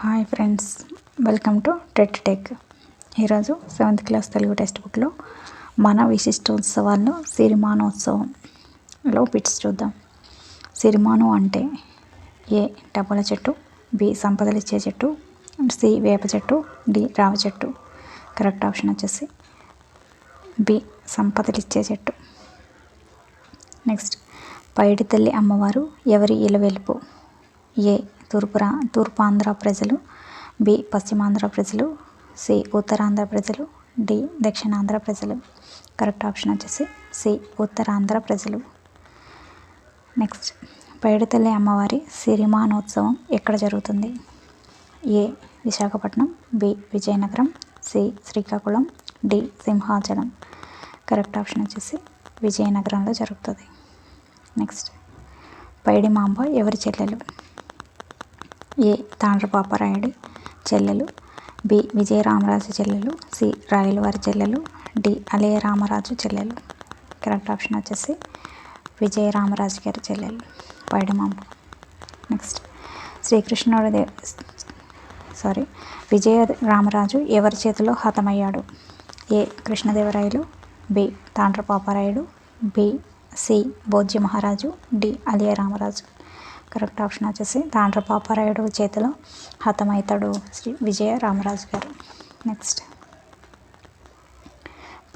Hi friends welcome to TET tech ఈరోజు seventh class Telugu text బుక్లో మన విశిష్టోత్సవాల్లో సిరిమానోత్సవంలో పిట్స్ చూద్దాం. సిరిమాను అంటే ఏ డబ్బుల చెట్టు బి సంపదలు ఇచ్చే చెట్టు సి వేప చెట్టు డి రావ చెట్టు. కరెక్ట్ ఆప్షన్ వచ్చేసి బి సంపదలు ఇచ్చే చెట్టు. నెక్స్ట్ పైడి తల్లి అమ్మవారు ఎవరి ఇలవెలుపు? ఏ తూర్పు తూర్పాంధ్ర ప్రజలు బి పశ్చిమాంధ్ర ప్రజలు సి ఉత్తరాంధ్ర ప్రజలు డి దక్షిణాంధ్ర ప్రజలు. కరెక్ట్ ఆప్షన్ వచ్చేసి సి ఉత్తరాంధ్ర ప్రజలు. నెక్స్ట్ పైడితల్లి అమ్మవారి సిరిమానోత్సవం ఎక్కడ జరుగుతుంది? A Visakhapatnam B Vizianagaram C Srikakulam D Simhachalam. Correct option వచ్చేసి విజయనగరంలో జరుగుతుంది. నెక్స్ట్ పైడి మాంబ ఎవరి చెల్లెలు? ఏ. తాండ్రపాపరాయుడి చెల్లెలు. బి. విజయరామరాజు చెల్లెలు. సి. రాయలవారి చెల్లెలు. డి. అలయ రామరాజు చెల్లెలు. కరెక్ట్ ఆప్షన్ వచ్చేసి విజయరామరాజు గారి చెల్లెలు. పైడిమాంబ. నెక్స్ట్. శ్రీకృష్ణుడి దే సారీ. విజయ రామరాజు ఎవరి చేతిలో హతమయ్యాడు? A. Krishnadevarayalu. B. Tandrapaparayudu. B. C. Bhoja Maharaju D. Aliya Ramaraju correct option వచ్చేసి దాంట్లో పాపారాయుడు చేతిలో హతమవుతాడు శ్రీ విజయ రామరాజు గారు. నెక్స్ట్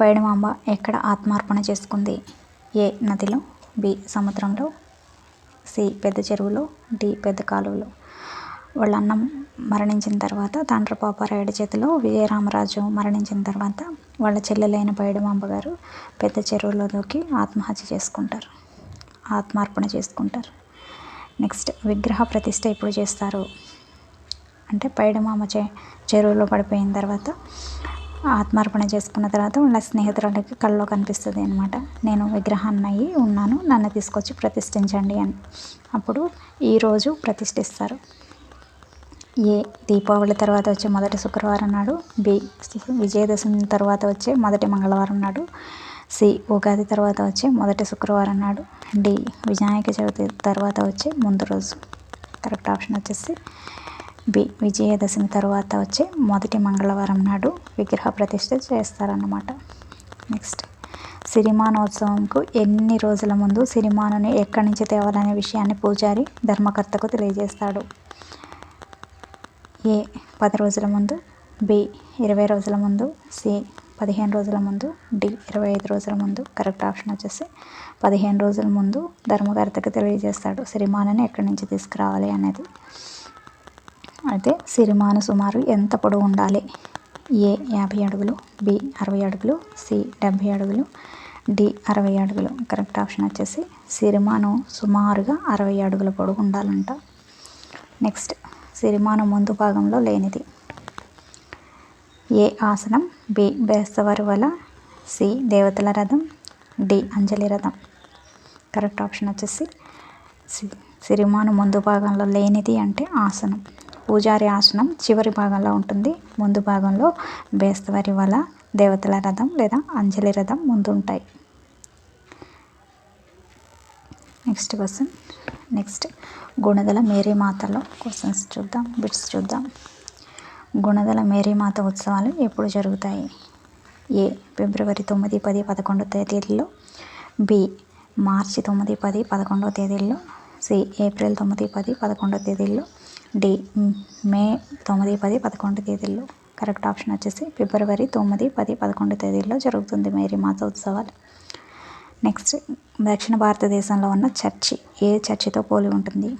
పైడుమాంబ ఎక్కడ ఆత్మార్పణ చేసుకుంది? ఏ నదిలో బి సముద్రంలో సి పెద్ద చెరువులో డి పెద్ద కాలువలో. వాళ్ళ అన్నం మరణించిన తర్వాత తాండ్ర పాపారాయుడి చేతిలో విజయరామరాజు మరణించిన తర్వాత వాళ్ళ చెల్లెలైన పైడిమాంబ గారు పెద్ద చెరువులోకి ఆత్మహత్య చేసుకుంటారు. ఆత్మార్పణ చేసుకుంటారు. నెక్స్ట్ విగ్రహ ప్రతిష్ట ఎప్పుడు చేస్తారు? అంటే పైడమామ చే చెరువులో పడిపోయిన తర్వాత ఆత్మార్పణ చేసుకున్న తర్వాత వాళ్ళ స్నేహితురాలకి కళ్ళలో కనిపిస్తుంది అనమాట నేను విగ్రహాన్ని అయ్యి ఉన్నాను నన్ను తీసుకొచ్చి ప్రతిష్ఠించండి అని. అప్పుడు ఈరోజు ప్రతిష్ఠిస్తారు. ఏ దీపావళి తర్వాత వచ్చే మొదటి శుక్రవారం నాడు బి విజయదశమి తర్వాత వచ్చే మొదటి మంగళవారం నాడు సి ఉగాది తర్వాత వచ్చే మొదటి శుక్రవారం నాడు డి వినాయక చవితి తర్వాత వచ్చే ముందు రోజు. కరెక్ట్ ఆప్షన్ వచ్చేసి బి విజయదశమి తర్వాత వచ్చే మొదటి మంగళవారం నాడు విగ్రహ ప్రతిష్ఠ చేస్తారన్నమాట. నెక్స్ట్ సిరిమానోత్సవంకు ఎన్ని రోజుల ముందు సిరిమానుని ఎక్కడి నుంచి తేవాలనే విషయాన్ని పూజారి ధర్మకర్తకు తెలియజేస్తాడు. ఏ పది రోజుల ముందు బి ఇరవై రోజుల ముందు సి పదిహేను రోజుల ముందు డి ఇరవై ఐదు రోజుల ముందు కరెక్ట్ ఆప్షన్ వచ్చేసి పదిహేను రోజుల ముందు ధర్మకర్తకు తెలియజేస్తాడు సిరిమానని ఎక్కడి నుంచి తీసుకురావాలి అనేది. అయితే సిరిమాను సుమారు ఎంత పొడవు ఉండాలి? ఏ యాభై అడుగులు బి అరవై అడుగులు సి డెబ్భై అడుగులు డి అరవై అడుగులు. కరెక్ట్ ఆప్షన్ వచ్చేసి సిరిమాను సుమారుగా అరవై అడుగుల పొడవు ఉండాలంట. నెక్స్ట్ సిరిమాను ముందు భాగంలో లేనిది. ఏ ఆసనం? బి. బేస్తవారి సి. దేవతల రథం. డి. అంజలి రథం. కరెక్ట్ ఆప్షన్ వచ్చేసి సి. సిరిమాను ముందు భాగంలో లేనిది అంటే ఆసనం. పూజారి ఆసనం చివరి భాగంలో ఉంటుంది. ముందు భాగంలో బేస్తవరి వల దేవతల రథం లేదా అంజలి రథం ముందు ఉంటాయి next question. Next Gunadala Mary మాతలో questions చూద్దాం. బిట్స్ చూద్దాం. గుణదల మేరీమాత ఉత్సవాలు ఎప్పుడు జరుగుతాయి? ఏ. ఫిబ్రవరి తొమ్మిది పది పదకొండు తేదీల్లో. బి. మార్చి తొమ్మిది పది పదకొండవ తేదీల్లో. సి. ఏప్రిల్ తొమ్మిది పది పదకొండో తేదీల్లో. డి. మే తొమ్మిది పది పదకొండు తేదీల్లో. కరెక్ట్ ఆప్షన్ వచ్చేసి ఫిబ్రవరి తొమ్మిది పది పదకొండు తేదీల్లో జరుగుతుంది మేరీమాత ఉత్సవాలు. నెక్స్ట్ దక్షిణ భారతదేశంలో ఉన్న చర్చి. ఏ చర్చితో పోలి ఉంటుంది?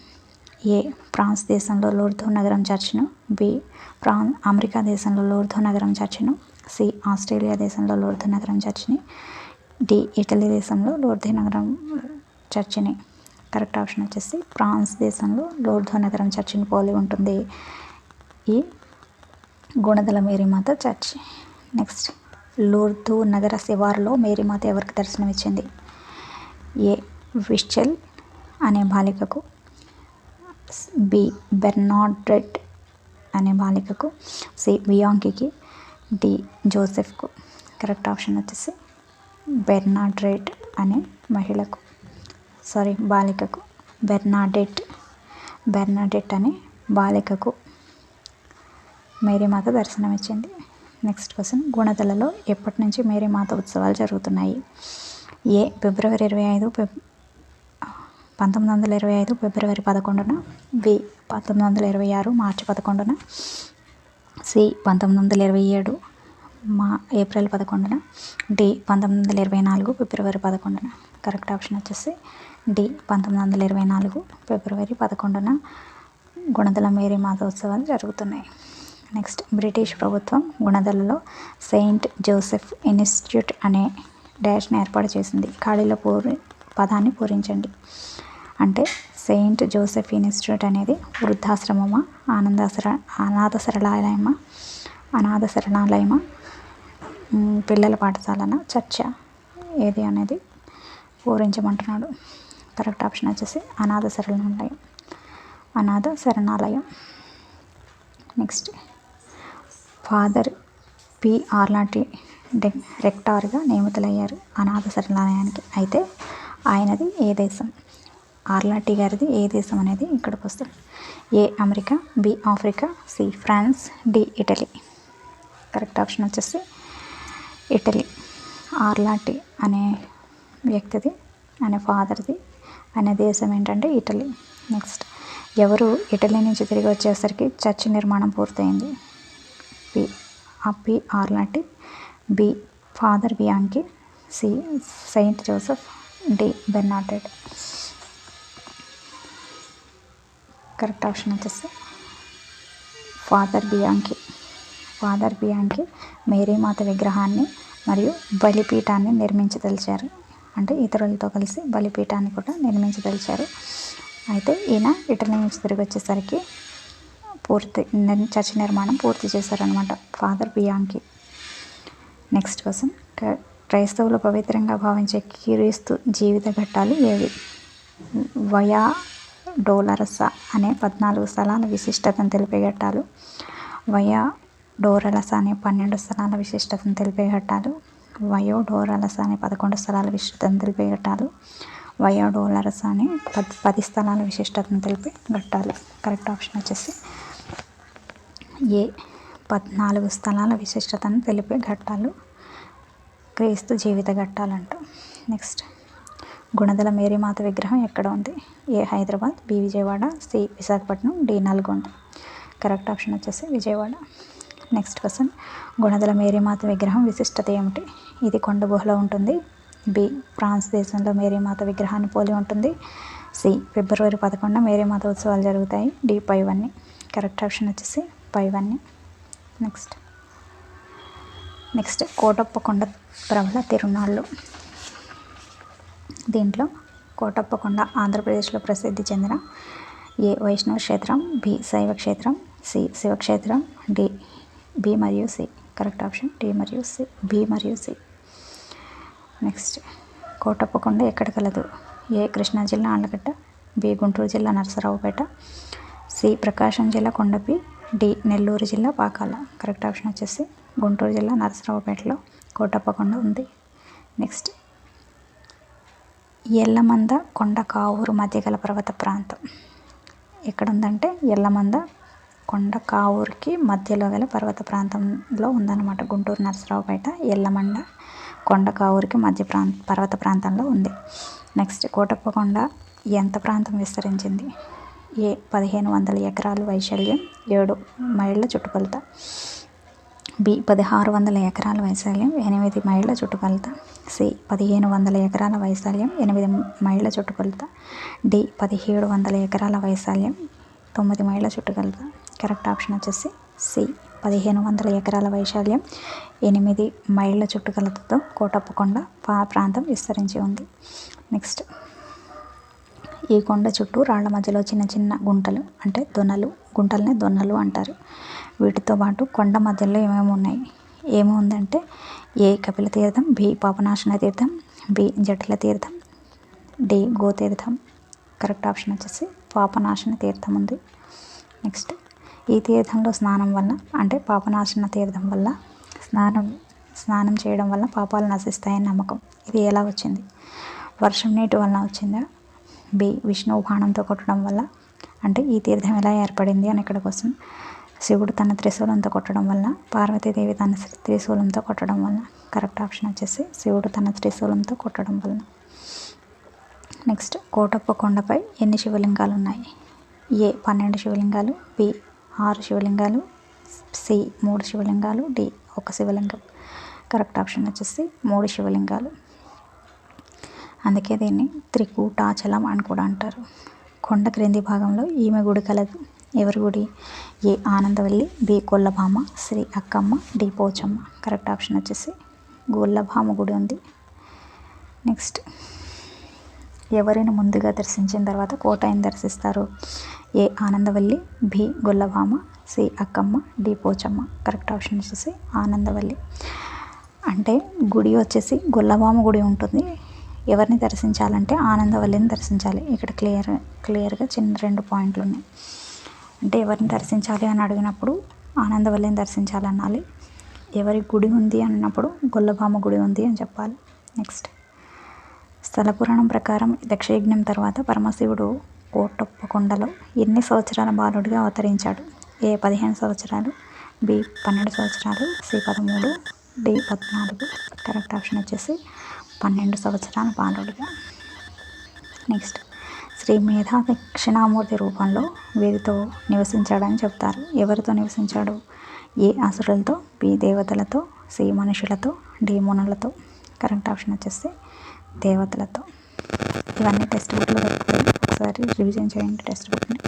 ఏ ఫ్రాన్స్ దేశంలో లోర్ధో నగరం చర్చ్ను. బి ఫ్రాన్ అమెరికా దేశంలో లోర్ధో నగరం చర్చ్ను. సి ఆస్ట్రేలియా దేశంలో లోర్ధో నగరం చర్చ్ని. డి ఇటలీ దేశంలో లోర్ధో నగరం చర్చిని. కరెక్ట్ ఆప్షన్ వచ్చేసి ఫ్రాన్స్ దేశంలో లోర్ధో నగరం చర్చిని పోలి ఉంటుంది. ఈ Gunadala Mary Matha church. Next Lourdes నగర శివారులో మేరీమాత ఎవరికి దర్శనమిచ్చింది? ఏ విషల్ అనే బాలికకు బి బెర్నాడ్రెడ్ అనే బాలికకు సి బియాంకికి డి జోసెఫ్కు. కరెక్ట్ ఆప్షన్ వచ్చేసి బెర్నాడ్రెడ్ అనే మహిళకు. సారీ బాలికకు. బెర్నాడెట్ బెర్నాడెట్ అనే బాలికకు మేరీమాత దర్శనమిచ్చింది నెక్స్ట్ క్వశ్చన్ గుణదలలో ఎప్పటి నుంచి మేరీమాత ఉత్సవాలు జరుగుతున్నాయి? ఏ ఫిబ్రవరి ఇరవై ఐదు పంతొమ్మిది వందల ఇరవై ఐదు ఫిబ్రవరి పదకొండున బి పంతొమ్మిది వందల ఇరవై ఆరు మార్చి పదకొండున సి పంతొమ్మిది వందల ఇరవై ఏడు మా ఏప్రిల్ పదకొండున డి పంతొమ్మిది వందల ఇరవై నాలుగు ఫిబ్రవరి పదకొండున. కరెక్ట్ ఆప్షన్ వచ్చేసి డి పంతొమ్మిది వందల ఇరవై నాలుగు ఫిబ్రవరి పదకొండున గుణదల మేరీ మాత ఉత్సవాలు జరుగుతున్నాయి. నెక్స్ట్ బ్రిటిష్ ప్రభుత్వం గుణదలలో సెయింట్ జోసెఫ్ ఇన్స్టిట్యూట్ అనే డాష్ని ఏర్పాటు చేసింది. ఖాళీలో పూరి పదాన్ని పూరించండి. అంటే సెయింట్ జోసెఫ్ ఇన్స్టిట్యూట్ అనేది వృద్ధాశ్రమమా ఆనందాశ్ర అనాథ సరళాలయమా అనాథ శరణాలయమా పిల్లల పాఠశాలన చర్చ? ఏది అనేది పూరించమంటున్నాడు కరెక్ట్ ఆప్షన్ వచ్చేసి అనాథ శరణాలయం అనాథ శరణాలయం నెక్స్ట్ ఫాదర్ పి ఆర్లాంటి రెక్టార్గా నియమితులయ్యారు అనాథ శరణాలయానికి అయితే ఆయనది ఏ దేశం? ఆర్లాటి గారిది ఏ దేశం అనేది ఇక్కడికి వస్తుంది A America B Africa C France D Italy. Correct option వచ్చేసి ఇటలీ. ఆర్లాటి అనే వ్యక్తిది అనే ఫాదర్ది అనే దేశం ఏంటంటే ఇటలీ. నెక్స్ట్ ఎవరు ఇటలీ నుంచి తిరిగి వచ్చేసరికి చర్చి నిర్మాణం పూర్తయింది? P P Arlati B father Bianchi C saint Joseph D Bernadette correct option వచ్చేసి father Bianchi. Father Bianchi Mary Matha విగ్రహాన్ని మరియు బలిపీఠాన్ని నిర్మించదలిచారు. అంటే ఇతరులతో కలిసి బలిపీఠాన్ని కూడా నిర్మించదలిచారు. అయితే ఈయన ఇటలీ నుంచి తిరిగి వచ్చేసరికి పూర్తి చర్చ నిర్మాణం పూర్తి చేశారనమాట ఫాదర్ బియాంకి. Next question. క్రైస్తవులు పవిత్రంగా భావించే క్రీస్తు జీవిత ఘట్టాలు ఏవి? వయా డోలరస అనే పద్నాలుగు స్థలాల విశిష్టతను తెలిపే ఘట్టాలు వయా డోరలస అనే పన్నెండు స్థలాల విశిష్టతను తెలిపే ఘట్టాలు వయో డోరలస అనే పదకొండు స్థలాల విశిష్టతను తెలిపే ఘట్టాలు వయో డోలరస అనే పద్ పది స్థలాల విశిష్టతను తెలిపే ఘట్టాలు కరెక్ట్ ఆప్షన్ వచ్చేసి ఏ పద్నాలుగు స్థలాల విశిష్టతను తెలిపే ఘట్టాలు క్రీస్తు జీవిత ఘట్టాలంట. నెక్స్ట్. గుణదల మేరీమాత విగ్రహం ఎక్కడ ఉంది? A Hyderabad B Vijayawada C Visakhapatnam D Nalgonda. Correct option వచ్చేసి విజయవాడ. Next question. గుణదల మేరీమాత విగ్రహం విశిష్టత ఏమిటి? ఇది కొండ గుహలో ఉంటుంది. బి ఫ్రాన్స్ దేశంలో మేరీమాత విగ్రహాన్ని పోలి ఉంటుంది. సి ఫిబ్రవరి పదకొండున మేరీమాత ఉత్సవాలు జరుగుతాయి. డి పైవన్నీ. కరెక్ట్ ఆప్షన్ వచ్చేసి పైవన్నీ. నెక్స్ట్. నెక్స్ట్ కోటప్ప కొండ ప్రబల తిరునాళ్ళు. దీంట్లో కోటప్పకొండ ఆంధ్రప్రదేశ్లో ప్రసిద్ధి చెందిన ఏ వైష్ణవ క్షేత్రం బి శైవ క్షేత్రం సి శివక్షేత్రం డి బి మరియు సి. కరెక్ట్ ఆప్షన్ డి మరియు సి బి మరియు సి. నెక్స్ట్ కోటప్పకొండ ఎక్కడ కలదు? ఏ కృష్ణా జిల్లా ఆళ్ళగడ్డ బి గుంటూరు జిల్లా నరసరావుపేట సి ప్రకాశం జిల్లా కొండపి డి నెల్లూరు జిల్లా పాకాల. కరెక్ట్ ఆప్షన్ వచ్చేసి గుంటూరు జిల్లా నరసరావుపేటలో కోటప్పకొండ ఉంది. నెక్స్ట్ ఎల్లమంద కొండ కావూరు మధ్య గల పర్వత ప్రాంతం. ఎక్కడ ఉందంటే ఎల్లమంద కొండ కావూరుకి మధ్యలో గల పర్వత ప్రాంతంలో ఉందన్నమాట. గుంటూరు నరసరావుపేట ఎల్లమండ కొండ కావూరుకి మధ్య ప్రాంత పర్వత ప్రాంతంలో ఉంది. నెక్స్ట్ కోటప్పకొండ ఎంత ప్రాంతం విస్తరించింది? ఏ పదిహేను వందల ఎకరాలు వైశాల్యం ఏడు మైళ్ళ చుట్టుకొలత బి పదహారు వందల ఎకరాల వైశాల్యం ఎనిమిది మైళ్ళ చుట్టుకొలత సి పదిహేను వందల ఎకరాల వైశాల్యం ఎనిమిది మైళ్ళ చుట్టుకొలత డి పదిహేడు వందల ఎకరాల వైశాల్యం తొమ్మిది మైళ్ళ చుట్టుకొలత కరెక్ట్ ఆప్షన్ వచ్చేసి సి పదిహేను వందల ఎకరాల వైశాల్యం ఎనిమిది మైళ్ళ చుట్టుకొలతతో కోటప్పకొండ ప్రాంతం విస్తరించి ఉంది. నెక్స్ట్. ఈ కొండ చుట్టూ రాళ్ళ మధ్యలో చిన్న చిన్న గుంటలు అంటే దొనలు గుంటల్ని దొన్నలు అంటారు. వీటితో పాటు కొండ మధ్యలో ఏమేమి ఉన్నాయి? ఏమి ఉందంటే ఏ కపిల తీర్థం బి పాపనాశన తీర్థం బి జటిల తీర్థం డి గోతీర్థం. కరెక్ట్ ఆప్షన్ వచ్చేసి పాపనాశన తీర్థం ఉంది. నెక్స్ట్ ఈ తీర్థంలో స్నానం వల్ల అంటే పాపనాశన తీర్థం వల్ల స్నానం స్నానం చేయడం వల్ల పాపాలు నశిస్తాయని నమ్మకం. ఇది ఎలా వచ్చింది? వర్షం నీటి వలన వచ్చిందా? బి విష్ణువు బాణంతో కొట్టడం వల్ల. అంటే ఈ తీర్థం ఎలా ఏర్పడింది అని ఇక్కడ కోసం శివుడు తన త్రిశూలంతో కొట్టడం వల్ల పార్వతీదేవి తన త్రిశూలంతో కొట్టడం వల్ల కరెక్ట్ ఆప్షన్ వచ్చేసి శివుడు తన త్రిశూలంతో కొట్టడం వలన. నెక్స్ట్ కోటప్ప కొండపై ఎన్ని శివలింగాలు ఉన్నాయి? ఏ పన్నెండు శివలింగాలు బి ఆరు శివలింగాలు సి మూడు శివలింగాలు డి ఒక శివలింగం. కరెక్ట్ ఆప్షన్ వచ్చేసి మూడు శివలింగాలు. అందుకే దీన్ని త్రికూటాచలం అని కూడా అంటారు. కొండ క్రింది భాగంలో ఈమె గుడి కలదు. ఎవరి గుడి A Anandavalli B Kollabhama Sri Akkamma D Pochamma. Correct option వచ్చేసి గొల్లభామ గుడి ఉంది. నెక్స్ట్. ఎవరిని ముందుగా దర్శించిన తర్వాత కోటాయిని దర్శిస్తారు? A Anandavalli B Gollabhama C Akkamma D Pochamma. Correct option వచ్చేసి ఆనందవల్లి. అంటే గుడి వచ్చేసి గొల్లభామ గుడి ఉంటుంది. ఎవరిని దర్శించాలంటే ఆనందవల్లిని దర్శించాలి. ఇక్కడ క్లియర్ క్లియర్గా చిన్న రెండు పాయింట్లు ఉన్నాయి అంటే ఎవరిని దర్శించాలి అని అడిగినప్పుడు ఆనందవల్లిని దర్శించాలి అనాలి ఎవరి గుడి ఉంది అన్నప్పుడు గొల్లభామ గుడి ఉంది అని చెప్పాలి. నెక్స్ట్ స్థల పురాణం ప్రకారం దక్షయజ్ఞం తర్వాత పరమశివుడు కోటప్ప కొండలో ఎన్ని సంవత్సరాల బాలుడిగా అవతరించాడు? ఏ పదిహేను సంవత్సరాలు బి పన్నెండు సంవత్సరాలు సి పదమూడు డి పద్నాలుగు. కరెక్ట్ ఆప్షన్ వచ్చేసి పన్నెండు సంవత్సరాల బాలుడిగా. నెక్స్ట్ శ్రీ మేధా దక్షిణామూర్తి రూపంలో వీరితో నివసించాడని చెప్తారు. ఎవరితో నివసించాడు? ఏ అసురులతో బి దేవతలతో సి మనుషులతో డి మునులతో. కరెక్ట్ ఆప్షన్ వచ్చేసి దేవతలతో. ఇవన్నీ టెక్స్ట్ బుక్లో దొరుకుతాయి ఒకసారి రివిజన్ చేయండి టెక్స్ట్ బుక్ని.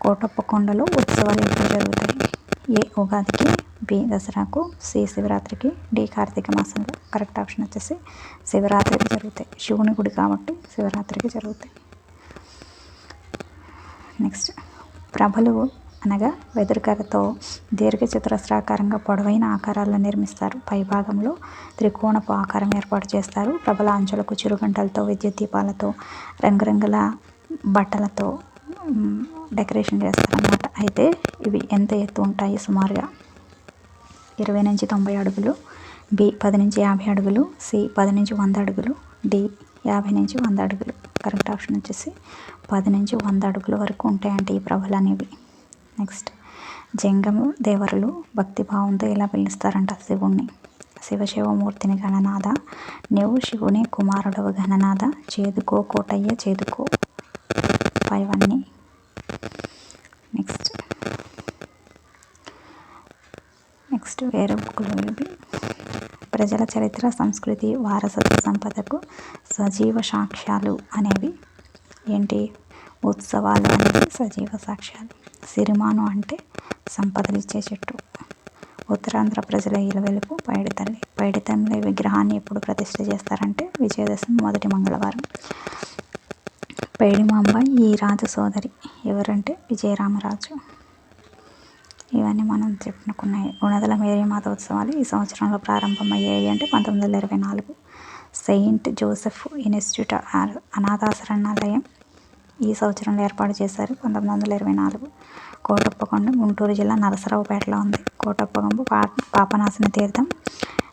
కోటప్ప కొండలో ఉత్సవాలు ఎప్పుడు జరుగుతాయి? ఏ ఉగాదికి బి దసరాకు సి శివరాత్రికి డి కార్తీక మాసంలో కరెక్ట్ ఆప్షన్ వచ్చేసి శివరాత్రికి జరుగుతాయి. శివుని గుడి కాబట్టి శివరాత్రికి జరుగుతాయి. నెక్స్ట్ ప్రభలు అనగా వెదురుకరతో దీర్ఘచతురస్రాకారంగా పొడవైన ఆకారాలను నిర్మిస్తారు. పైభాగంలో త్రికోణపు ఆకారం ఏర్పాటు చేస్తారు. ప్రభల అంచులకు చిరుగంటలతో విద్యుత్ దీపాలతో రంగురంగుల బట్టలతో డెకరేషన్ చేస్తారన్నమాట. అయితే ఇవి ఎంత ఎత్తు ఉంటాయి? సుమారుగా ఇరవై నుంచి తొంభై అడుగులు బి పది నుంచి యాభై అడుగులు సి పది నుంచి వంద అడుగులు డి యాభై నుంచి వంద అడుగులు. కరెక్ట్ ఆప్షన్ వచ్చేసి పది నుంచి వంద అడుగుల వరకు ఉంటాయండి ఈ ప్రభలు అనేవి. నెక్స్ట్ జంగము దేవరులు భక్తిభావంతో ఇలా పిలుస్తారంట శివుణ్ణి? శివశివమూర్తిని గణనాథ నీవు శివుని కుమారుడవు గణనాథ చేదుకో కోటయ్య చేదుకో పైవన్నీ నెక్స్ట్ నెక్స్ట్ వేరే బుక్లు ఇవి. ప్రజల చరిత్ర సంస్కృతి వారసత్వ సంపదకు సజీవ సాక్ష్యాలు అనేవి ఏంటి? ఉత్సవాలు అనేవి సజీవ సాక్ష్యాలు. సిరిమాను అంటే సంపదలు ఇచ్చే చెట్టు. ఉత్తరాంధ్ర ప్రజల ఇలవెలుపు పైడితల్లి. పైడితల్లి విగ్రహాన్ని ఎప్పుడు ప్రతిష్ఠ చేస్తారంటే విజయదశమి మొదటి మంగళవారం. పైడిమాంబ ఈ రాజు సోదరి. ఎవరంటే విజయరామరాజు. ఇవన్నీ మనం చెప్పుకున్నాయి గుణదల మేరీమాత ఉత్సవాలు ఈ సంవత్సరంలో ప్రారంభమయ్యాయి అంటే పంతొమ్మిది వందల ఇరవై నాలుగు. సెయింట్ జోసెఫ్ ఇన్స్టిట్యూట్ అనాథాశరణాలయం ఈ సంవత్సరంలో ఏర్పాటు చేశారు. పంతొమ్మిది వందల ఇరవై నాలుగు కోటప్పకొండ గుంటూరు జిల్లా నరసరావుపేటలో ఉంది. కోటప్పకొండ పా పాపనాశన తీర్థం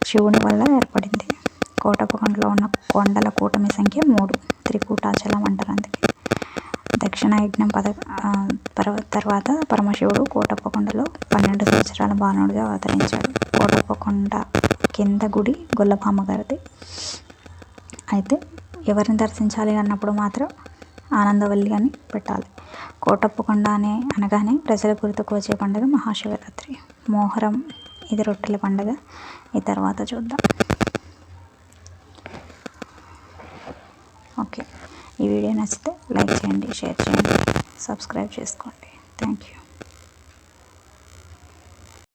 శివుని వల్ల ఏర్పడింది. కోటప్పకొండలో ఉన్న కొండల కూటమి సంఖ్య మూడు. త్రికూటాచలం అంటారు అందుకే. దక్షిణయజ్ఞం పద తర్వాత పరమశివుడు కోటప్పకొండలో పన్నెండు సంవత్సరాల బాలుడిగా అవతరించాడు. కోటప్పకొండ కింద గుడి గొల్లపామ గారిది. అయితే ఎవరిని దర్శించాలి అన్నప్పుడు మాత్రం ఆనందవల్లి అని పెట్టాలి. కోటప్పకొండ అనే అనగానే ప్రజల గుర్తుకు వచ్చే పండుగ మహాశివరాత్రి. మోహరం ఇది రొట్టెల పండుగ. ఈ తర్వాత చూద్దాం. ఓకే. ఈ వీడియో నచ్చితే లైక్ చేయండి షేర్ చేయండి సబ్స్క్రైబ్ చేసుకోండి. Thank you.